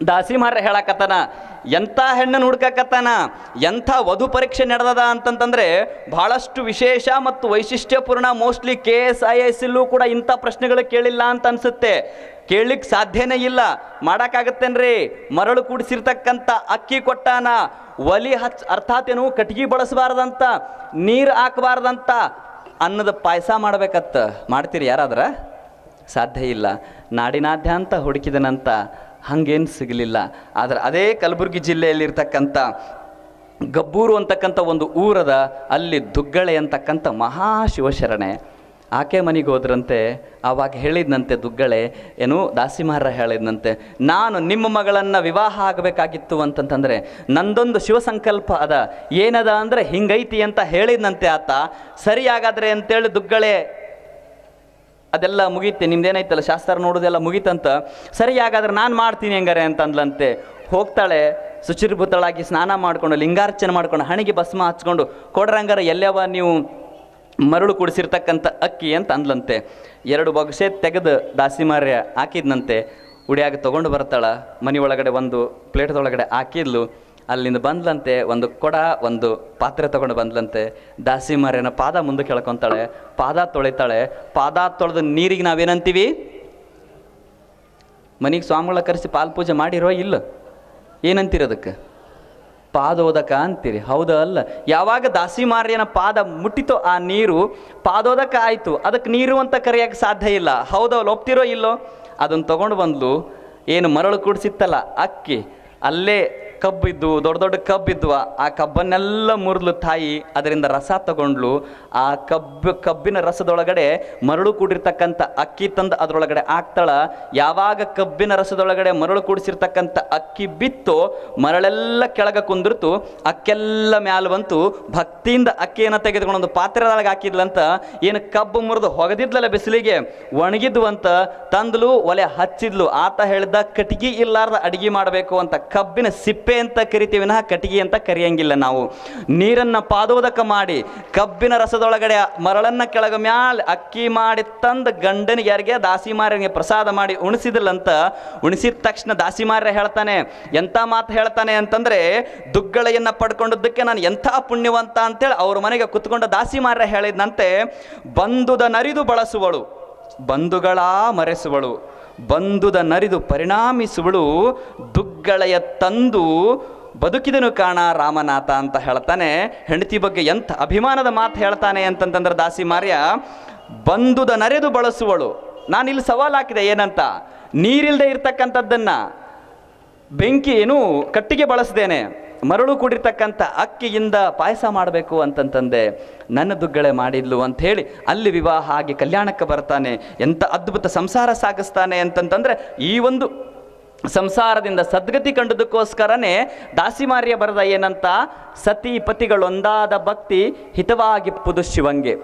ದಾಸಿಮಾರ ಹೇಳಕತ್ತಾನ, ಎಂಥ ಹೆಣ್ಣನ್ನು ಹುಡ್ಕಕತ್ತಾನ, ಎಂಥ ವಧು ಪರೀಕ್ಷೆ ನಡೆದದ ಅಂತಂತಂದರೆ ಭಾಳಷ್ಟು ವಿಶೇಷ ಮತ್ತು ವೈಶಿಷ್ಟ್ಯಪೂರ್ಣ mostly K S I S ಇಲ್ಲೂ ಕೂಡ ಇಂಥ ಪ್ರಶ್ನೆಗಳು ಕೇಳಿಲ್ಲ ಅಂತ ಅನಿಸುತ್ತೆ. ಕೇಳಲಿಕ್ಕೆ ಸಾಧ್ಯನೇ ಇಲ್ಲ. ಮಾಡೋಕ್ಕಾಗತ್ತೇನ್ರಿ? ಮರಳು ಕೂಡಿಸಿರ್ತಕ್ಕಂಥ ಅಕ್ಕಿ ಕೊಟ್ಟಾನ, ಒಲಿ ಹಚ್ ಅರ್ಥಾತ್ ಏನು ಕಟ್ಗಿ ಬಳಸಬಾರ್ದಂತ, ನೀರು ಹಾಕಬಾರ್ದಂತ ಅನ್ನದ ಪಾಯಸ ಮಾಡ್ಬೇಕತ್ತ. ಮಾಡ್ತೀರಿ ಯಾರಾದ್ರೆ? ಸಾಧ್ಯ ಇಲ್ಲ. ನಾಡಿನಾದ್ಯಂತ ಹುಡುಕಿದನಂತ ಹಂಗೇನು ಸಿಗಲಿಲ್ಲ. ಆದರೆ ಅದೇ ಕಲಬುರಗಿ ಜಿಲ್ಲೆಯಲ್ಲಿರ್ತಕ್ಕಂಥ ಗಬ್ಬೂರು ಅಂತಕ್ಕಂಥ ಒಂದು ಊರದ ಅಲ್ಲಿ ದುಗ್ಗಳೆ ಅಂತಕ್ಕಂಥ ಮಹಾಶಿವಶರಣೆ ಆಕೆ ಮನೆಗೆ ಹೋದ್ರಂತೆ, ಆವಾಗ ಹೇಳಿದ್ನಂತೆ ದುಗ್ಗಳೆ, ಏನು ದಾಸಿಮಾರ ಹೇಳಿದ್ನಂತೆ, ನಾನು ನಿಮ್ಮ ಮಗಳನ್ನು ವಿವಾಹ ಆಗಬೇಕಾಗಿತ್ತು ಅಂತಂತಂದರೆ, ನಂದೊಂದು ಶಿವ ಸಂಕಲ್ಪ ಅದ. ಏನದ ಅಂದರೆ ಹಿಂಗೈತಿ ಅಂತ ಹೇಳಿದ್ನಂತೆ ಆತ. ಸರಿಯಾಗಾದರೆ ಅಂತೇಳಿ ದುಗ್ಗಳೆ ಅದೆಲ್ಲ ಮುಗೀತೆ ನಿಮ್ದೇನೈತಲ್ಲ ಶಾಸ್ತ್ರ ನೋಡೋದೆಲ್ಲ ಮುಗೀತಂತ? ಸರಿ ಹಾಗಾದ್ರೆ ನಾನು ಮಾಡ್ತೀನಿ ಹೆಂಗಾರೆ ಅಂತಂದ್ಲಂತೆ. ಹೋಗ್ತಾಳೆ ಶುಚಿರ್ಭೂತಳಾಗಿ ಸ್ನಾನ ಮಾಡ್ಕೊಂಡು, ಲಿಂಗಾರ್ಚನೆ ಮಾಡ್ಕೊಂಡು, ಹಣಿಗೆ ಭಸ್ಮ ಹಚ್ಕೊಂಡು, ಕೊಡ್ರಂಗಾರ ಎಲ್ಲವ ನೀವು ಮರಳು ಕುಡಿಸಿರ್ತಕ್ಕಂಥ ಅಕ್ಕಿ ಅಂತ ಅಂದ್ಲಂತೆ. ಎರಡು ಬೊಗಸೆ ತೆಗೆದು ದಾಸಿಮಾರ್ಯ ಹಾಕಿದ್ನಂತೆ. ಉಡಿಯಾಗಿ ತೊಗೊಂಡು ಬರ್ತಾಳ, ಮನೆ ಒಳಗಡೆ ಒಂದು ಪ್ಲೇಟ್ದೊಳಗಡೆ ಹಾಕಿದ್ಲು. ಅಲ್ಲಿಂದ ಬಂದ್ಲಂತೆ ಒಂದು ಕೊಡ, ಒಂದು ಪಾತ್ರೆ ತಗೊಂಡು ಬಂದ್ಲಂತೆ. ದಾಸಿ ಮಾರೇನ ಪಾದ ಮುಂದೆ ಕೆಳ್ಕೊಂತಾಳೆ, ಪಾದ ತೊಳಿತಾಳೆ. ಪಾದ ತೊಳೆದ ನೀರಿಗೆ ನಾವೇನಂತೀವಿ? ಮನೆಗೆ ಸ್ವಾಮಿಗಳ ಕರೆಸಿ ಪಾಲ್ ಪೂಜೆ ಮಾಡಿರೋ ಇಲ್ಲ. ಏನಂತೀರಿ ಅದಕ್ಕೆ? ಪಾದೋದಕ ಅಂತೀರಿ? ಹೌದಾ ಅಲ್ಲ? ಯಾವಾಗ ದಾಸಿ ಮಾರ್ಯನ ಪಾದ ಮುಟ್ಟಿತೋ ಆ ನೀರು ಪಾದೋದಕ ಆಯಿತು. ಅದಕ್ಕೆ ನೀರು ಅಂತ ಕರೆಯೋಕ್ಕೆ ಸಾಧ್ಯ ಇಲ್ಲ. ಹೌದಲ್ಲ ಒಪ್ತಿರೋ ಇಲ್ಲೋ? ಅದನ್ನು ತಗೊಂಡು ಬಂದ್ಲು. ಏನು ಮರಳು ಕುಡಿಸಿತ್ತಲ್ಲ ಅಕ್ಕಿ. ಅಲ್ಲೇ ಕಬ್ಬಿದ್ದು, ದೊಡ್ಡ ದೊಡ್ಡ ಕಬ್ಬಿದ್ವ. ಆ ಕಬ್ಬನ್ನೆಲ್ಲ ಮುರಿದ್ಲು ತಾಯಿ, ಅದರಿಂದ ರಸ ತಗೊಂಡ್ಲು. ಆ ಕಬ್ಬು, ಕಬ್ಬಿನ ರಸದೊಳಗಡೆ ಮರಳು ಕೂಡಿರ್ತಕ್ಕಂಥ ಅಕ್ಕಿ ತಂದು ಅದರೊಳಗಡೆ ಹಾಕ್ತಾಳ. ಯಾವಾಗ ಕಬ್ಬಿನ ರಸದೊಳಗಡೆ ಮರಳು ಕೂಡಿಸಿರ್ತಕ್ಕಂಥ ಅಕ್ಕಿ ಬಿತ್ತು, ಮರಳೆಲ್ಲ ಕೆಳಗೆ ಕುಂದಿರ್ತು. ಅಕ್ಕೆಲ್ಲ ಮ್ಯಾಲ ಬಂತು. ಭಕ್ತಿಯಿಂದ ಅಕ್ಕಿಯನ್ನು ತೆಗೆದುಕೊಂಡು ಒಂದು ಪಾತ್ರೆದೊಳಗೆ ಹಾಕಿದ್ಲಂತ ಏನು ಕಬ್ಬು ಮುರಿದು ಹೊಗದಿದ್ಲಲ್ಲ ಬಿಸಿಲಿಗೆ, ಒಣಗಿದ್ವು ಅಂತ ತಂದ್ಲು, ಒಲೆ ಹಚ್ಚಿದ್ಲು. ಆತ ಹೇಳಿದ ಕಟ್ಟಿಗೆ ಇಲ್ಲಾರ್ದ ಅಡಿಗೆ ಮಾಡಬೇಕು ಅಂತ ಕಬ್ಬಿನ ಸಿಪ್ಪೆ ಅಂತ ಕರಿತೀವಿ, ವಿನಃ ಕಟ್ಟಿಗೆ ಅಂತ ಕರಿಯಂಗಿಲ್ಲ ನಾವು. ನೀರನ್ನ ಪಾದೋದಕ ಮಾಡಿ, ಕಬ್ಬಿನ ರಸದೊಳಗಡೆ ಮರಳನ್ನ ಕೆಳಗ ಮ್ಯಾಲ ಅಕ್ಕಿ ಮಾಡಿ ತಂದು ಗಂಡನಿಗೆ, ಯಾರಿಗೆ? ದಾಸಿಮಾರಿಗೆ ಪ್ರಸಾದ ಮಾಡಿ ಉಣಿಸಿದಿಲ್ಲಂತ ಉಣಿಸಿದ ತಕ್ಷಣ ದಾಸಿ ಮಾರ್ಯ ಹೇಳ್ತಾನೆ ಎಂಥ ಮಾತು ಹೇಳ್ತಾನೆ ಅಂತಂದ್ರೆ, ದುಗ್ಗಳೆಯನ್ನ ಪಡ್ಕೊಂಡದ್ದಕ್ಕೆ ನಾನು ಎಂಥ ಪುಣ್ಯವಂತ ಅಂತೇಳಿ ಅವ್ರ ಮನೆಗೆ ಕುತ್ಕೊಂಡ ದಾಸಿಮಾರ್ಯ ಹೇಳಿದಂತೆ ಬಂಧುದ ನರಿದು ಬಳಸುವಳು ಬಂಧುಗಳ ಮರೆಸುವಳು. ಬಂದುದ ನರಿದು ಪರಿಣಾಮಿಸುವಳು, ದುಗ್ಗಳೆಯ ತಂದು ಬದುಕಿದನು ಕಾಣ ರಾಮನಾಥ ಅಂತ ಹೇಳ್ತಾನೆ. ಹೆಂಡತಿ ಬಗ್ಗೆ ಎಂಥ ಅಭಿಮಾನದ ಮಾತು ಹೇಳ್ತಾನೆ ಅಂತಂತಂದ್ರೆ ದಾಸಿ ಮಾರ್ಯ, ಬಂದುದ ನರೆದು ಬಳಸುವಳು. ನಾನು ಇಲ್ಲಿ ಸವಾಲು ಹಾಕಿದೆ, ಏನಂತ? ನೀರಿಲ್ಲದೆ ಇರ್ತಕ್ಕಂಥದ್ದನ್ನು ಬೆಂಕಿ ಏನು ಕಟ್ಟಿಗೆ ಬಳಸ್ದೇನೆ. ಮರಳು ಕೂಡಿರ್ತಕ್ಕಂಥ ಅಕ್ಕಿಯಿಂದ ಪಾಯಸ ಮಾಡಬೇಕು ಅಂತಂತಂದೆ, ನನ್ನ ದುಗ್ಗಳೆ ಮಾಡಿದ್ಲು ಅಂತ ಹೇಳಿ ಅಲ್ಲಿ ವಿವಾಹ ಆಗಿ ಕಲ್ಯಾಣಕ್ಕೆ ಬರ್ತಾನೆ. ಎಂಥ ಅದ್ಭುತ ಸಂಸಾರ ಸಾಗಿಸ್ತಾನೆ ಅಂತಂತಂದ್ರೆ, ಈ ಒಂದು ಸಂಸಾರದಿಂದ ಸದ್ಗತಿ ಕಂಡದಕ್ಕೋಸ್ಕರನೇ ದಾಸಿಮಾರ್ಯ ಬರದ ಏನಂತ, ಸತಿ ಪತಿಗಳೊಂದಾದ ಭಕ್ತಿ ಹಿತವಾಗಿಪ್ಪುದು ಶಿವಂಗೆ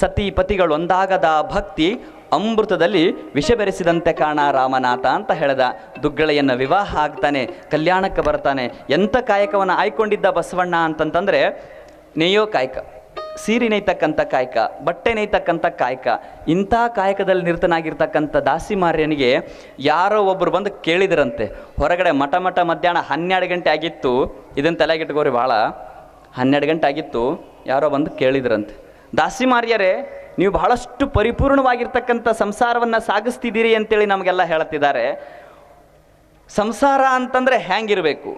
ಸತಿ ಪತಿಗಳೊಂದಾಗದ ಭಕ್ತಿ ಅಮೃತದಲ್ಲಿ ವಿಷ ಬೆರೆಸಿದಂತೆ ಕಾಣ ರಾಮನಾಥ ಅಂತ ಹೇಳ್ದ. ದುಗ್ಗಳೆಯನ್ನು ವಿವಾಹ ಆಗ್ತಾನೆ, ಕಲ್ಯಾಣಕ್ಕೆ ಬರ್ತಾನೆ. ಎಂಥ ಕಾಯಕವನ್ನು ಆಯ್ಕೊಂಡಿದ್ದ ಬಸವಣ್ಣ ಅಂತಂತಂದರೆ, ನೇಯೋ ಕಾಯಕ, ಸೀರೆ ನೇಯ್ತಕ್ಕಂಥ ಕಾಯಕ, ಬಟ್ಟೆ ನೇಯ್ತಕ್ಕಂಥ ಕಾಯಕ. ಇಂಥ ಕಾಯಕದಲ್ಲಿ ನಿರತನಾಗಿರ್ತಕ್ಕಂಥ ದಾಸಿಮಾರ್ಯನಿಗೆ ಯಾರೋ ಒಬ್ಬರು ಬಂದು ಕೇಳಿದ್ರಂತೆ. ಹೊರಗಡೆ ಮಠ ಮಠ ಮಧ್ಯಾಹ್ನ ಹನ್ನೆರಡು ಗಂಟೆ ಆಗಿತ್ತು. ಇದನ್ನು ತಲೆಗಿಟ್ಕೋರಿ ಭಾಳ ಹನ್ನೆರಡು ಗಂಟೆ ಆಗಿತ್ತು. ಯಾರೋ ಬಂದು ಕೇಳಿದ್ರಂತೆ. ದಾಸಿಮಾರ್ಯರೇ ನೀವು ಬಹಳಷ್ಟು ಪರಿಪೂರ್ಣವಾಗಿರ್ತಕ್ಕಂಥ ಸಂಸಾರವನ್ನು ಸಾಗಿಸ್ತಿದ್ದೀರಿ ಅಂತೇಳಿ ನಮಗೆಲ್ಲ ಹೇಳ್ತಿದ್ದಾರೆ ಸಂಸಾರ ಅಂತಂದ್ರೆ ಹ್ಯಾಂಗಿರಬೇಕು?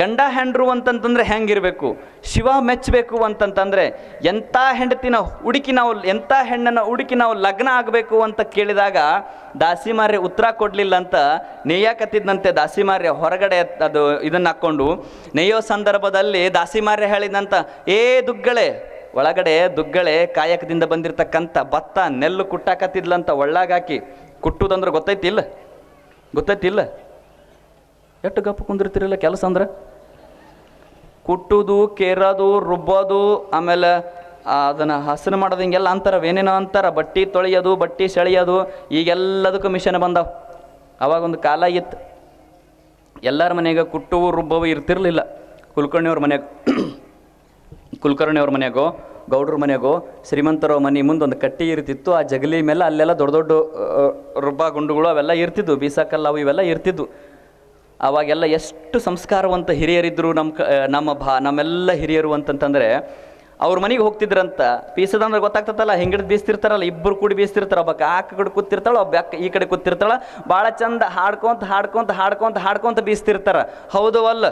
ಗಂಡ ಹೆಂಡ್ರು ಅಂತಂತಂದರೆ ಹೆಂಗಿರಬೇಕು ಶಿವ ಮೆಚ್ಚಬೇಕು ಅಂತಂತಂದರೆ ಎಂಥ ಹೆಂಡತಿನ ಹುಡುಕಿ ನಾವು, ಎಂಥ ಹೆಣ್ಣನ್ನು ಹುಡುಕಿ ನಾವು ಲಗ್ನ ಆಗಬೇಕು ಅಂತ ಕೇಳಿದಾಗ ದಾಸಿಮಾರ್ಯ ಉತ್ತರ ಕೊಡಲಿಲ್ಲ ಅಂತ ನೇಯಕತ್ತಿದ್ದಂತೆ ದಾಸಿಮಾರ್ಯ ಹೊರಗಡೆ ಅದು ಇದನ್ನು ಹಾಕ್ಕೊಂಡು. ನೇಯೋ ಸಂದರ್ಭದಲ್ಲಿ ದಾಸಿಮಾರ್ಯ ಹೇಳಿದಂತ, ಏ ದುಗ್ಗಳೆ ಒಳಗಡೆ ದುಗ್ಗಳೆ ಕಾಯಕದಿಂದ ಬಂದಿರತಕ್ಕಂಥ ಭತ್ತ ನೆಲ್ಲು ಕುಟ್ಟಾಕತ್ತಿದ್ಲಂತ ಒಳ್ಳಾಗಾಕಿ ಕುಟ್ಟುದಂದ್ರೆ ಗೊತ್ತೈತಿಲ್ಲ? ಗೊತ್ತೈತಿಲ್ಲ? ಎಷ್ಟು ಗಪ್ಪ ಕುಂದಿರ್ತಿರಲ್ಲ ಕೆಲಸ ಅಂದ್ರೆ? ಕುಟ್ಟುದು, ಕೇರೋದು, ರುಬ್ಬೋದು, ಆಮೇಲೆ ಅದನ್ನು ಹಸನು ಮಾಡೋದು ಹಿಂಗೆಲ್ಲ ಅಂತಾರ, ಏನೇನೋ ಅಂತಾರ, ಬಟ್ಟಿ ತೊಳೆಯೋದು, ಬಟ್ಟಿ ಸೆಳೆಯೋದು, ಈಗೆಲ್ಲದಕ್ಕೂ ಮಿಷನ್ ಬಂದಾವ. ಅವಾಗೊಂದು ಕಾಲ ಇತ್ತು. ಎಲ್ಲರ ಮನೆಯಾಗ ಕುಟ್ಟುವು, ರುಬ್ಬವು ಇರ್ತಿರ್ಲಿಲ್ಲ. ಕುಲ್ಕರ್ಣಿಯವ್ರ ಮನೆಯಾಗ ಕುಲಕರ್ಣಿಯವ್ರ ಮನೆಗೋ, ಗೌಡ್ರ ಮನೆಗೋ ಶ್ರೀಮಂತರ ಮನೆ ಮುಂದೆ ಒಂದು ಕಟ್ಟಿ ಇರ್ತಿತ್ತು. ಆ ಜಗಲಿ ಮೇಲೆ ಅಲ್ಲೆಲ್ಲ ದೊಡ್ಡ ದೊಡ್ಡ ರುಬ್ಬ ಗುಂಡುಗಳು ಅವೆಲ್ಲ ಇರ್ತಿದ್ವು. ಬೀಸಕಲ್ಲ ಅವು ಇವೆಲ್ಲ ಇರ್ತಿದ್ವು. ಅವಾಗೆಲ್ಲ ಎಷ್ಟು ಸಂಸ್ಕಾರವಂತ ಹಿರಿಯರಿದ್ರು ನಮ್ಮ ಕ, ನಮ್ಮ ಭಾ, ನಮ್ಮೆಲ್ಲ ಹಿರಿಯರು ಅಂತಂತಂದರೆ, ಅವ್ರ ಮನೆಗೆ ಹೋಗ್ತಿದ್ರಂತ. ಬೀಸದಂದ್ರೆ ಗೊತ್ತಾಗ್ತದಲ್ಲ ಹಿಂಗಡ್ ಬೀಸ್ತಿರ್ತಾರಲ್ಲ ಇಬ್ಬರು ಕೂಡಿ ಬೀಸ್ತಿರ್ತಾರೆ. ಒಬ್ಬ ಆ ಕಡೆ ಕೂತಿರ್ತಾಳೆ, ಒಬ್ಬ ಈ ಕಡೆ ಕೂತಿರ್ತಾಳೆ. ಭಾಳ ಚಂದ ಹಾಡ್ಕೊಂತ ಹಾಡ್ಕೊಂತ ಹಾಡ್ಕೊಂತ ಹಾಡ್ಕೊಂತ ಬೀಸ್ತಿರ್ತಾರೆ. ಹೌದು ಅಲ್ಲ?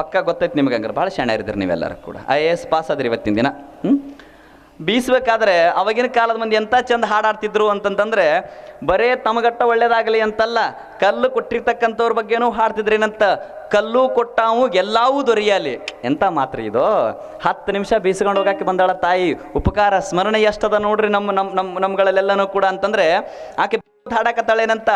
ಪಕ್ಕ ಗೊತ್ತೈತೆ ನಿಮ್ಗೆ ಹಂಗಾರೆ. ಭಾಳ ಶಾಣ ಇರಿದ್ರಿ ನೀವೆಲ್ಲರೂ ಕೂಡ. ಐ ಎ ಎಸ್ ಪಾಸ್ ಆದ್ರಿ ಇವತ್ತಿನ ದಿನ. ಹ್ಞೂ ಬೀಸ್ಬೇಕಾದ್ರೆ ಅವಾಗಿನ ಕಾಲದ ಮಂದಿ ಎಂಥ ಚಂದ ಹಾಡಾಡ್ತಿದ್ರು ಅಂತಂತಂದರೆ, ಬರೇ ತಮಗಟ್ಟ ಒಳ್ಳೇದಾಗಲಿ ಅಂತಲ್ಲ, ಕಲ್ಲು ಕೊಟ್ಟಿರ್ತಕ್ಕಂಥವ್ರ ಬಗ್ಗೆನೂ ಹಾಡ್ತಿದ್ರೇನಂತ, ಕಲ್ಲು ಕೊಟ್ಟಾವು ಎಲ್ಲವೂ ದೊರೆಯಲಿ. ಎಂಥ ಮಾತ್ರ ಇದು? ಹತ್ತು ನಿಮಿಷ ಬೀಸ್ಕೊಂಡು ಹೋಗಕ್ಕೆ ಬಂದಾಳ ತಾಯಿ. ಉಪಕಾರ ಸ್ಮರಣೆ ಎಷ್ಟದ ನೋಡ್ರಿ ನಮ್ಮ ನಮ್ಮ ನಮ್ಮ, ನಮ್ಗಳಲ್ಲೆಲ್ಲನೂ ಕೂಡ ಅಂತಂದ್ರೆ, ಆಕೆ ಹಾಡಕತ್ತಾಳೇನಂತ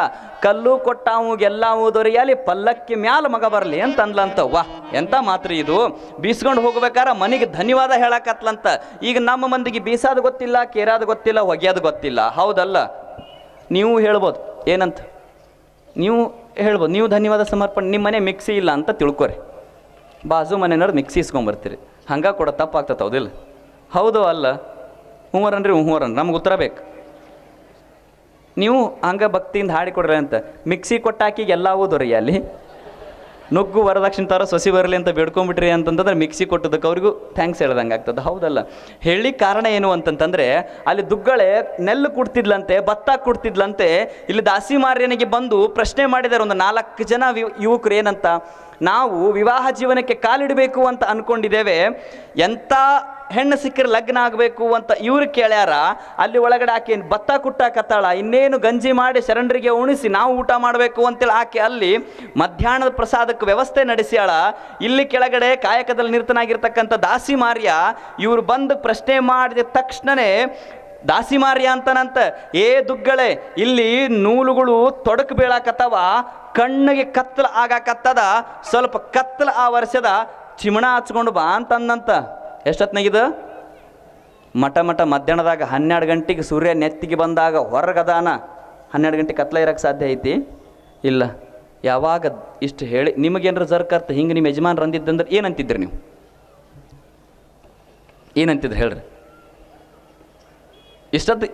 ಕಲ್ಲು ಕೊಟ್ಟಾವು ಎಲ್ಲವೂ ದೊರೆಯಲಿ, ಪಲ್ಲಕ್ಕಿ ಮ್ಯಾಲ ಮಗ ಬರಲಿ ಅಂತ ಅಂದ್ಲಂತ ವಾ ಎಂತ ಮಾತ್ರ ಇದು? ಬೀಸ್ಕೊಂಡು ಹೋಗ್ಬೇಕಾರ ಮನೆಗೆ ಧನ್ಯವಾದ ಹೇಳಕತ್ಲಂತ. ಈಗ ನಮ್ಮ ಮಂದಿಗೆ ಬೀಸಾದ ಗೊತ್ತಿಲ್ಲ, ಕೇರಾದ ಗೊತ್ತಿಲ್ಲ ಹೊಗೆಯೋದು ಗೊತ್ತಿಲ್ಲ. ಹೌದಲ್ಲ? ನೀವು ಹೇಳ್ಬೋದು. ಏನಂತ? ನೀವು ಹೇಳ್ಬೋದು. ನೀವು ಧನ್ಯವಾದ ಸಮರ್ಪಣೆ ನಿಮ್ಮ ಮನೆ ಮಿಕ್ಸಿ ಇಲ್ಲ ಅಂತ ತಿಳ್ಕೊರಿ. ಬಾಜು ಮನೆಯವ್ರು ಮಿಕ್ಸಿ ಇಸ್ಕೊಂಬರ್ತೀರಿ. ಹಂಗೆ ಕೂಡ ತಪ್ಪಾಗ್ತದೆ ಹೌದಿಲ್ಲ? ಹೌದು ಅಲ್ಲ? ಹೂವರನ್ರಿ, ಹೂವರನ್. ನಮ್ಗೆ ಉತ್ತರ ಬೇಕು. ನೀವು ಹಂಗೆ ಭಕ್ತಿಯಿಂದ ಹಾಡಿಕೊಡ್ರಿ ಅಂತ. ಮಿಕ್ಸಿ ಕೊಟ್ಟಾಕಿ ಎಲ್ಲವೂ ಅಲ್ಲಿ? ನುಗ್ಗು ವರದಕ್ಷಿಣೆ ಥರ ಸೊಸಿ ಬರಲಿ ಅಂತ ಬೇಡ್ಕೊಂಬಿಟ್ರಿ ಅಂತಂತಂದ್ರೆ ಮಿಕ್ಸಿ ಕೊಟ್ಟದಕ್ಕೆ ಅವ್ರಿಗೂ ಥ್ಯಾಂಕ್ಸ್ ಹೇಳ್ದಂಗೆ ಆಗ್ತದೆ. ಹೌದಲ್ಲ? ಹೇಳಿ ಕಾರಣ ಏನು ಅಂತಂತಂದ್ರೆ, ಅಲ್ಲಿ ದುಗ್ಗಳೆ ನೆಲ್ಲು ಕುಡ್ತಿದ್ಲಂತೆ, ಭತ್ತ ಕುಡ್ತಿದ್ಲಂತೆ, ಇಲ್ಲಿ ದಾಸಿ ಮಾರ್ಯನಿಗೆ ಬಂದು ಪ್ರಶ್ನೆ ಮಾಡಿದ್ದಾರೆ ಒಂದು ನಾಲ್ಕು ಜನ ಯುವಕರು ಏನಂತ. ನಾವು ವಿವಾಹ ಜೀವನಕ್ಕೆ ಕಾಲಿಡಬೇಕು ಅಂತ ಅಂದ್ಕೊಂಡಿದ್ದೇವೆ ಎಂಥ ಹೆಣ್ಣು ಸಿಕ್ಕರೆ ಲಗ್ನ ಆಗಬೇಕು ಅಂತ ಇವ್ರು ಕೇಳ್ಯಾರ, ಅಲ್ಲಿ ಒಳಗಡೆ ಆಕೆ ಭತ್ತ ಕುಟ್ಟಾಕತ್ತಾಳ? ಇನ್ನೇನು ಗಂಜಿ ಮಾಡಿ ಶರಣರಿಗೆ ಉಣಿಸಿ ನಾವು ಊಟ ಮಾಡಬೇಕು ಅಂತೇಳಿ ಆಕೆ ಅಲ್ಲಿ ಮಧ್ಯಾಹ್ನದ ಪ್ರಸಾದಕ್ಕೆ ವ್ಯವಸ್ಥೆ ನಡೆಸ್ಯಾಳ. ಇಲ್ಲಿ ಕೆಳಗಡೆ ಕಾಯಕದಲ್ಲಿ ನಿರತನಾಗಿರ್ತಕ್ಕಂಥ ದಾಸಿ ಮಾರ್ಯ, ಇವ್ರು ಬಂದು ಪ್ರಶ್ನೆ ಮಾಡಿದ ತಕ್ಷಣನೇ ದಾಸಿ ಮಾರ್ಯ ಅಂತನಂತ, ಏ ದುಗ್ಗಳೆ, ಇಲ್ಲಿ ನೂಲುಗಳು ತೊಡಕು ಬೀಳಾಕತ್ತವ, ಕಣ್ಣಿಗೆ ಕತ್ತಲ ಆಗಾಕತ್ತದ, ಸ್ವಲ್ಪ ಕತ್ತಲ ಆ ವರ್ಷದ ಚಿಮಣ ಹಚ್ಕೊಂಡು ಬಾ ಅಂತಂದಂತ. ಎಷ್ಟೊತ್ನಾಗಿದು ಮಠ ಮಠ ಮಧ್ಯಾಹ್ನದಾಗ ಹನ್ನೆರಡು ಗಂಟೆಗೆ ಸೂರ್ಯ ನೆತ್ತಿಗೆ ಬಂದಾಗ ಹೊರಗದಾನ. ಹನ್ನೆರಡು ಗಂಟೆ ಕತ್ಲ ಇರಕ್ಕೆ ಸಾಧ್ಯ ಐತಿ? ಇಲ್ಲ. ಯಾವಾಗ ಇಷ್ಟು ಹೇಳಿ, ನಿಮಗೇನರ ಜರ್ಕರ್ತ ಹಿಂಗೆ ನಿಮ್ಮ ಯಜಮಾನ್ರು ರಂದಿದ್ದಂದ್ರೆ ಏನಂತಿದ್ರಿ ನೀವು? ಏನಂತಿದ್ರಿ ಹೇಳ್ರಿ? ಇಷ್ಟೊತ್ತು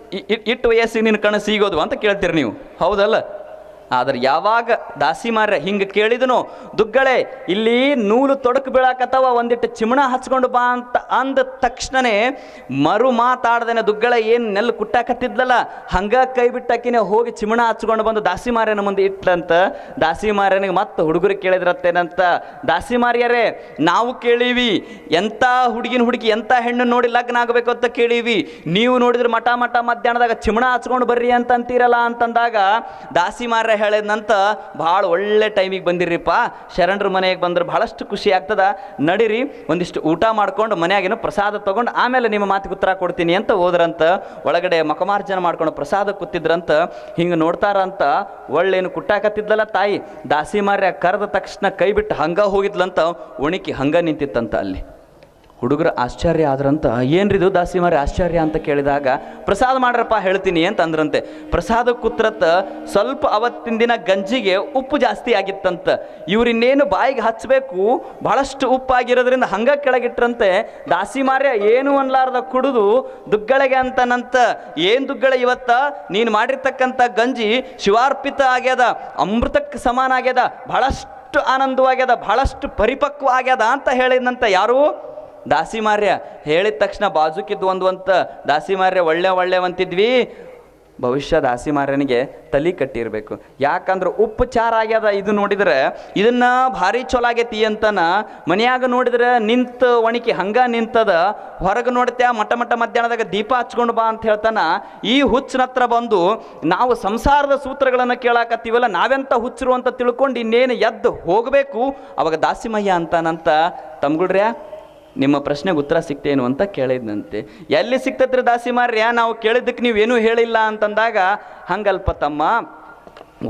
ಇಟ್ಟು ವಯಸ್ಸಿಗೆ ನಿನ್ನ ಕಣ ಸಿಗೋದು ಅಂತ ಕೇಳ್ತೀರಿ ನೀವು. ಹೌದಲ್ಲ? ಆದ್ರೆ ಯಾವಾಗ ದಾಸಿ ಮಾರ್ಯ ಹಿಂಗೆ ಕೇಳಿದನು, ದುಗ್ಗಳೆ, ಇಲ್ಲಿ ನೂಲು ತೊಡಕು ಬೀಳಾಕತ್ತವ, ಒಂದಿಟ್ಟು ಚಿಮಣ ಹಚ್ಕೊಂಡು ಬಾ ಅಂತ ಅಂದ ತಕ್ಷಣನೇ ಮರು ಮಾತಾಡ್ದೇನೆ, ದುಗ್ಗಳೆ, ಏನು ನೆಲ್ಲು ಕುಟ್ಟಾಕತ್ತಿದ್ಲಲ್ಲ, ಹಂಗ ಕೈ ಬಿಟ್ಟಾಕಿನೇ ಹೋಗಿ ಚಿಮಣ ಹಚ್ಕೊಂಡು ಬಂದು ದಾಸಿ ಮಾರ್ಯನ ಮುಂದೆ ಇಟ್ಲಂತ, ದಾಸಿ ಮಾರ್ಯನಿಗೆ ಮತ್ತೆ ಹುಡುಗರು ಕೇಳಿದ್ರತ್ತೇನಂತ, ದಾಸಿ ಮಾರ್ಯರೇ, ನಾವು ಕೇಳೀವಿ ಎಂಥ ಹುಡುಗಿನ ಹುಡುಗಿ ಎಂಥ ಹೆಣ್ಣು ನೋಡಿ ಲಗ್ನ ಆಗಬೇಕು ಅಂತ ಕೇಳೀವಿ, ನೀವು ನೋಡಿದ್ರೆ ಮಠ ಮಠ ಮಧ್ಯಾಹ್ನದಾಗ ಚಿಮಣ ಹಚ್ಕೊಂಡು ಬರ್ರಿ ಅಂತ ಅಂತೀರಲ್ಲ ಅಂತಂದಾಗ, ದಾಸಿ ಹೇಳಿದ್ನಂತ ಭಾಳ ಒಳ್ಳೆ ಟೈಮಿಗೆ ಬಂದಿರ್ರಿಪ್ಪ. ಶರಣರ ಮನೆಗೆ ಬಂದ್ರೆ ಭಾಳಷ್ಟು ಖುಷಿ ಆಗ್ತದ. ನಡೀರಿ, ಒಂದಿಷ್ಟು ಊಟ ಮಾಡ್ಕೊಂಡು ಮನೆಯಾಗೇನು ಪ್ರಸಾದ ತಗೊಂಡು ಆಮೇಲೆ ನಿಮ್ಮ ಮಾತಿಗೆ ಉತ್ತರ ಕೊಡ್ತೀನಿ ಅಂತ ಹೋದ್ರಂತ, ಒಳಗಡೆ ಮಕಮಾರ್ಜನ ಮಾಡ್ಕೊಂಡು ಪ್ರಸಾದ ಕೂತಿದ್ರಂತ, ಹಿಂಗೆ ನೋಡ್ತಾರಂತ, ಒಳ್ಳೇನು ಕುಟ್ಟಾಕತ್ತಿದ್ಲಲ್ಲ ತಾಯಿ. ದಾಸಿ ಮಾರ್ಯ ಕರೆದ ತಕ್ಷಣ ಕೈ ಬಿಟ್ಟು ಹಂಗ ಹೋಗಿದ್ಲಂತ ಉಣಿಕಿ ಹಂಗ ನಿಂತಿತ್ತಂತ ಅಲ್ಲಿ. ಹುಡುಗರು ಆಶ್ಚರ್ಯ ಆದ್ರಂತ ಏನ್ರಿದು ದಾಸಿ ಮಾರಿ ಆಶ್ಚರ್ಯ ಅಂತ ಕೇಳಿದಾಗ, ಪ್ರಸಾದ ಮಾಡ್ರಪ್ಪ ಹೇಳ್ತೀನಿ ಅಂತ ಅಂದ್ರಂತೆ ಪ್ರಸಾದ ಕುತ್ರತ್ತ ಸ್ವಲ್ಪ ಅವತ್ತಿನ ದಿನ ಗಂಜಿಗೆ ಉಪ್ಪು ಜಾಸ್ತಿ ಆಗಿತ್ತಂತ. ಇವ್ರಿನ್ನೇನು ಬಾಯಿಗೆ ಹಚ್ಚಬೇಕು ಬಹಳಷ್ಟು ಉಪ್ಪಾಗಿರೋದ್ರಿಂದ ಹಂಗ ಕೆಳಗಿಟ್ರಂತೆ. ದಾಸಿ ಮಾರ್ಯ ಏನು ಅನ್ಲಾರ್ದ ಕುಡಿದು ದುಗ್ಗಳೆಗೆ ಅಂತನಂತ. ಏನ್ ದುಗ್ಗಳೆ ಇವತ್ತ? ನೀನು ಮಾಡಿರ್ತಕ್ಕಂಥ ಗಂಜಿ ಶಿವಾರ್ಪಿತ ಆಗ್ಯದ, ಅಮೃತಕ್ಕೆ ಸಮಾನ ಆಗ್ಯದ, ಬಹಳಷ್ಟು ಆನಂದವಾಗ್ಯದ, ಬಹಳಷ್ಟು ಪರಿಪಕ್ವ ಆಗ್ಯದ ಅಂತ ಹೇಳಿದಂತ ಯಾರು? ದಾಸಿ ಮಾರ್ಯ ಹೇಳಿದ ತಕ್ಷಣ ಬಾಜುಕಿದ್ದು ಒಂದು ಅಂತ ದಾಸಿ ಮಾರ್ಯ ಒಳ್ಳೆ ಒಳ್ಳೆವಂತಿದ್ವಿ. ಭವಿಷ್ಯ ದಾಸಿ ಮಾರ್ಯನಿಗೆ ತಲೆ ಕಟ್ಟಿರಬೇಕು. ಯಾಕಂದ್ರೆ ಉಪ್ಪು ಚಾರ ಆಗ್ಯದ ಇದು ನೋಡಿದ್ರೆ, ಇದನ್ನ ಭಾರಿ ಚಲೋ ಆಗೈತಿ ಅಂತನ ಮನೆಯಾಗ ನೋಡಿದ್ರೆ ನಿಂತ ಒಣಕಿ ಹಂಗ ನಿಂತದ, ಹೊರಗೆ ನೋಡ್ತ್ಯಾ ಮಠ ಮಠ ಮಧ್ಯಾಹ್ನದಾಗ ದೀಪ ಹಚ್ಕೊಂಡು ಬಾ ಅಂತ ಹೇಳ್ತಾನ, ಈ ಹುಚ್ಚನ ಹತ್ರ ಬಂದು ನಾವು ಸಂಸಾರದ ಸೂತ್ರಗಳನ್ನು ಕೇಳಾಕತ್ತೀವಲ್ಲ, ನಾವೆಂತ ಹುಚ್ಚರು ಅಂತ ತಿಳ್ಕೊಂಡು ಇನ್ನೇನು ಎದ್ದು ಹೋಗಬೇಕು, ಅವಾಗ ದಾಸಿಮಯ್ಯ ಅಂತಾನಂತ ತಮ್ಗುಳ್ರ್ಯಾ ನಿಮ್ಮ ಪ್ರಶ್ನೆಗೆ ಉತ್ತರ ಸಿಕ್ತೇನು ಅಂತ ಕೇಳಿದ್ನಂತೆ. ಎಲ್ಲಿ ಸಿಕ್ತತ್ರಿ ದಾಸಿ ಮಾರ್ಯ ನಾವು ಕೇಳಿದ್ದಕ್ಕೆ ನೀವೇನೂ ಹೇಳಿಲ್ಲ ಅಂತಂದಾಗ, ಹಂಗಲ್ಪ ತಮ್ಮ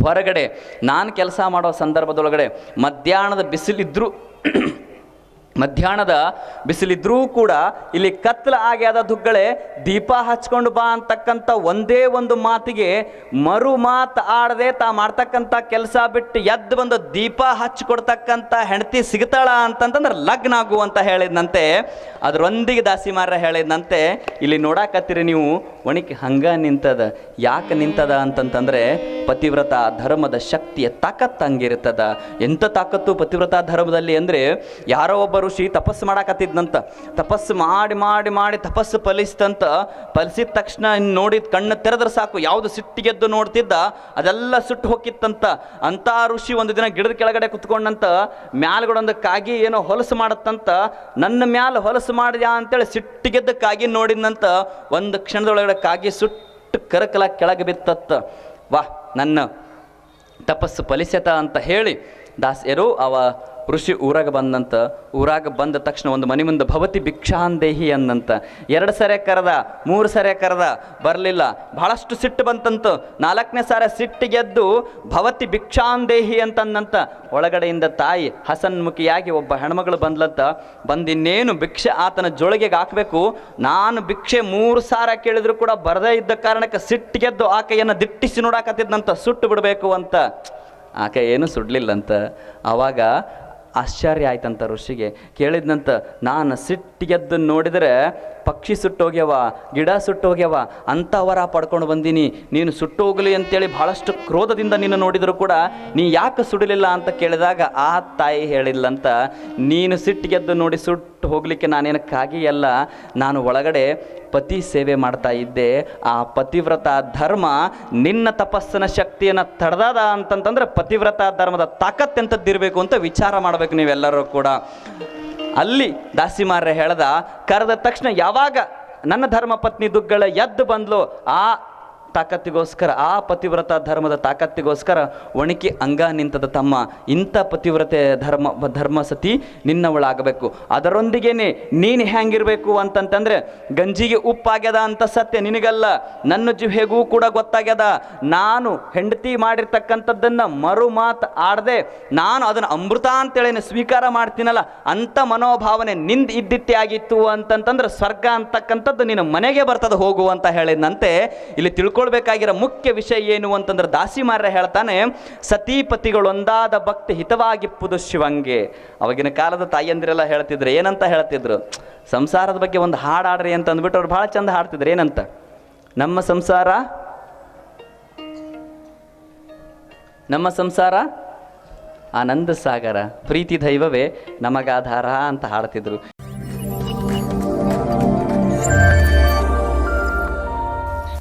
ಹೊರಗಡೆ, ನಾನು ಕೆಲಸ ಮಾಡೋ ಸಂದರ್ಭದೊಳಗಡೆ ಮಧ್ಯಾಹ್ನದ ಬಿಸಿಲಿದ್ರು ಮಧ್ಯಾಹ್ನದ ಬಿಸಿಲಿದ್ರೂ ಕೂಡ ಇಲ್ಲಿ ಕತ್ಲ ಆಗ್ಯಾದ ದುಗ್ಗಳೆ, ದೀಪ ಹಚ್ಕೊಂಡು ಬಾ ಅಂತಕ್ಕಂಥ ಒಂದೇ ಒಂದು ಮಾತಿಗೆ ಮರು ಮಾತು ಆಡದೆ ತಾ ಮಾಡ್ತಕ್ಕಂಥ ಕೆಲಸ ಬಿಟ್ಟು ಎದ್ದು ಬಂದು ದೀಪ ಹಚ್ಕೊಡ್ತಕ್ಕಂಥ ಹೆಂಡತಿ ಸಿಗ್ತಾಳ ಅಂತಂತಂದ್ರೆ ಲಗ್ನ ಆಗು ಅಂತ ಹೇಳಿದ್ನಂತೆ. ಅದರೊಂದಿಗೆ ದಾಸಿ ಮಾರ ಹೇಳಿದ್ನಂತೆ. ಇಲ್ಲಿ ನೋಡಾಕತ್ತೀರಿ ನೀವು, ಒಣಕಿ ಹಂಗ ನಿಂತದ, ಯಾಕೆ ನಿಂತದ ಅಂತಂತಂದ್ರೆ ಪತಿವ್ರತ ಧರ್ಮದ ಶಕ್ತಿಯ ತಾಕತ್ತು ಹಂಗಿರ್ತದ. ಎಂಥ ತಾಕತ್ತು ಪತಿವ್ರತ ಧರ್ಮದಲ್ಲಿ ಅಂದ್ರೆ, ಯಾರೋ ಒಬ್ಬ ಋಷಿ ತಪಸ್ಸು ಮಾಡಾಕತ್ತಿದ್ನಂತ, ತಪಸ್ಸು ಮಾಡಿ ಮಾಡಿ ಮಾಡಿ ತಪಸ್ಸು ಫಲಿಸ್ತಂತ ಫಲಿಸಿದ ತಕ್ಷಣ ನೋಡಿದ ಕಣ್ಣು ತೆರೆದ್ರೆ ಸಾಕು, ಯಾವುದು ಸಿಟ್ಟಿಗೆದ್ದು ನೋಡ್ತಿದ್ದ, ಅದೆಲ್ಲ ಸುಟ್ಟು ಹೋಗಿತ್ತಂತ ಅಂತ ಋಷಿ ಒಂದು ದಿನ ಗಿಡದ ಕೆಳಗಡೆ ಕುತ್ಕೊಂಡಂತ ಮ್ಯಾಲ್ಗಡೊಂದು ಕಾಗಿ ಏನೋ ಹೊಲಸು ಮಾಡತ್ತಂತ, ನನ್ನ ಮ್ಯಾಲ ಹೊಲಸು ಮಾಡಿದ್ಯಾ ಅಂತೇಳಿ ಸಿಟ್ಟಿಗೆದ್ದು ಕಾಗಿ ನೋಡಿದ್ನಂತ, ಒಂದು ಕ್ಷಣದೊಳಗಡೆ ಕಾಗಿ ಸುಟ್ಟು ಕರಕಲ ಕೆಳಗೆ ಬಿತ್ತತ್ತ. ವಾ ನನ್ನ ತಪಸ್ಸು ಫಲಿಸತ ಅಂತ ಹೇಳಿ ದಾಸ್ಯರು ಅವ ಋಷಿ ಊರಾಗ ಬಂದಂತ, ಊರಾಗ ಬಂದ ತಕ್ಷಣ ಒಂದು ಮನೆ ಮುಂದೆ ಭವತಿ ಭಿಕ್ಷಾಂದೇಹಿ ಅಂದಂತ ಎರಡು ಸರಿ ಕರೆದ, ಮೂರು ಸರಿ ಕರೆದ, ಬರಲಿಲ್ಲ. ಬಹಳಷ್ಟು ಸಿಟ್ಟು ಬಂತಂತು. ನಾಲ್ಕನೇ ಸಾರ ಸಿಟ್ಟಿಗೆದ್ದು ಭವತಿ ಭಿಕ್ಷಾಂದೇಹಿ ಅಂತಂದಂತ ಒಳಗಡೆಯಿಂದ ತಾಯಿ ಹಸನ್ಮುಖಿಯಾಗಿ ಒಬ್ಬ ಹೆಣ್ಮಗಳು ಬಂದ್ಲಂತ, ಬಂದಿನ್ನೇನು ಭಿಕ್ಷೆ ಆತನ ಜೋಳಿಗೆಗೆ ಹಾಕಬೇಕು. ನಾನು ಭಿಕ್ಷೆ ಮೂರು ಸಾರ ಕೇಳಿದ್ರು ಕೂಡ ಬರದೇ ಇದ್ದ ಕಾರಣಕ್ಕೆ ಸಿಟ್ಟು ಗೆದ್ದು ಆಕೆಯನ್ನು ದಿಟ್ಟಿಸಿ ನೋಡಾಕತ್ತಿದ್ನಂತ. ಸುಟ್ಟು ಬಿಡಬೇಕು ಅಂತ. ಆಕೆ ಏನು ಸುಡ್ಲಿಲ್ಲಂತ. ಆವಾಗ ಆಶ್ಚರ್ಯ ಆಯ್ತಂತ ಋಷಿಗೆ. ಕೇಳಿದ್ನಂತ, ನಾನು ಸಿಟ್ಟಿಗೆದ್ದು ನೋಡಿದರೆ ಪಕ್ಷಿ ಸುಟ್ಟೋಗ್ಯವ, ಗಿಡ ಸುಟ್ಟೋಗ್ಯವ ಅಂತ ವರ ಪಡ್ಕೊಂಡು ಬಂದೀನಿ. ನೀನು ಸುಟ್ಟೋಗಲಿ ಅಂತೇಳಿ ಭಾಳಷ್ಟು ಕ್ರೋಧದಿಂದ ನಿನ್ನ ನೋಡಿದರೂ ಕೂಡ ನೀ ಯಾಕೆ ಸುಡಲಿಲ್ಲ ಅಂತ ಕೇಳಿದಾಗ, ಆ ತಾಯಿ ಹೇಳಿಲ್ಲಂತ ನೀನು ಸಿಟ್ಟಿಗೆದ್ದು ನೋಡಿ ಸುಟ್ಟು ಹೋಗಲಿಕ್ಕೆ ನಾನೇನಕ್ಕಾಗಿ ಅಲ್ಲ ನಾನು ಒಳಗಡೆ ಪತಿ ಸೇವೆ ಮಾಡ್ತಾ ಇದ್ದೆ, ಆ ಪತಿವ್ರತ ಧರ್ಮ ನಿನ್ನ ತಪಸ್ಸಿನ ಶಕ್ತಿಯನ್ನು ತಡೆದಾದ ಅಂತಂತಂದ್ರೆ ಪತಿವ್ರತ ಧರ್ಮದ ತಾಕತ್ ಎಂಥದ್ದಿರಬೇಕು ಅಂತ ವಿಚಾರ ಮಾಡಬೇಕು ನೀವೆಲ್ಲರೂ ಕೂಡ. ಅಲ್ಲಿ ದಾಸಿಮಾರ್ಯ ಹೇಳ್ದ, ಕರೆದ ತಕ್ಷಣ ಯಾವಾಗ ನನ್ನ ಧರ್ಮ ಪತ್ನಿ ದುಗ್ಗಳ ಎದ್ದು ಬಂದ್ಲು, ಆ ತಾಕತ್ತಿಗೋಸ್ಕರ, ಆ ಪತಿವ್ರತ ಧರ್ಮದ ತಾಕತ್ತಿಗೋಸ್ಕರ ಒಣಕಿ ಅಂಗ ನಿಂತದ ತಮ್ಮ, ಇಂಥ ಪತಿವ್ರತೆ ಧರ್ಮ ಧರ್ಮ ಸತಿ ನಿನ್ನವಳಾಗಬೇಕು. ಅದರೊಂದಿಗೇನೆ ನೀನು ಹ್ಯಾಂಗಿರಬೇಕು ಅಂತಂತಂದ್ರೆ, ಗಂಜಿಗೆ ಉಪ್ಪಾಗ್ಯದ ಅಂತ ಸತ್ಯ ನಿನಗಲ್ಲ, ನನ್ನ ಜಿಹೆಗೂ ಕೂಡ ಗೊತ್ತಾಗ್ಯದ. ನಾನು ಹೆಂಡತಿ ಮಾಡಿರ್ತಕ್ಕಂಥದ್ದನ್ನು ಮರು ಮಾತು ಆಡದೆ, ನಾನು ಅದನ್ನು ಅಮೃತ ಅಂತೇಳಿ ಸ್ವೀಕಾರ ಮಾಡ್ತೀನಲ್ಲ ಅಂಥ ಮನೋಭಾವನೆ ನಿಂದ ಇದ್ದಿತ್ತೆ ಆಗಿತ್ತು ಅಂತಂತಂದ್ರೆ, ಸ್ವರ್ಗ ಅಂತಕ್ಕಂಥದ್ದು ನಿನ್ನ ಮನೆಗೆ ಬರ್ತದೆ ಹೋಗು ಅಂತ ಹೇಳಿದಂತೆ ಇಲ್ಲಿ ತಿಳ್ಕೊಳ್ಬೇಕಾಗಿರೋ ಮುಖ್ಯ ವಿಷಯ ಏನು ಅಂತಂದ್ರೆ ದಾಸಿಮಾರ್ಯ ಹೇಳ್ತಾನೆ, ಸತೀಪತಿಗಳೊಂದಾದ ಭಕ್ತಿ ಹಿತವಾಗಿಪ್ಪುದು ಶಿವಂಗೆ ಅವಾಗಿನ ಕಾಲದ ತಾಯಿಯಂದಿರೆಲ್ಲ ಹೇಳ್ತಿದ್ರು, ಏನಂತ ಹೇಳ್ತಿದ್ರು? ಸಂಸಾರದ ಬಗ್ಗೆ ಒಂದು ಹಾಡು ಆಡ್ರಿ ಅಂತ ಅಂದ್ಬಿಟ್ಟು ಅವ್ರು ಭಾಳ ಚಂದ ಹಾಡ್ತಿದ್ರು, ಏನಂತ? ನಮ್ಮ ಸಂಸಾರ? ನಮ್ಮ ಸಂಸಾರ? ಆನಂದ ಸಾಗರ ಪ್ರೀತಿ ದೈವವೇ, ನಮಗಾಧಾರ ಅಂತ ಹಾಡ್ತಿದ್ರು.